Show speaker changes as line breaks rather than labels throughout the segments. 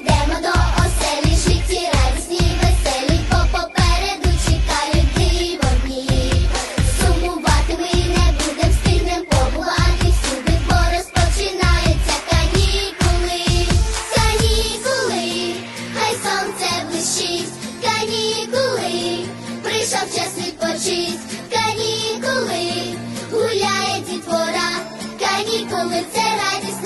Ідемо до оселі, житті радісні, веселі, бо чекають дивовні. Сумувати ми не будем, встигнем побувати всюди, бо канікули, канікули, хай сонце блищить, канікули, прийшов час відпочить, канікули, гуляє дітвора, канікули це радість.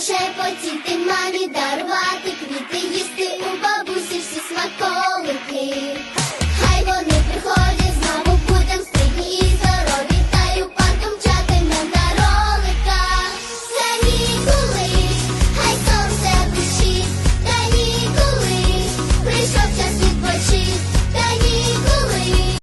пошепотіти мамі дарувати.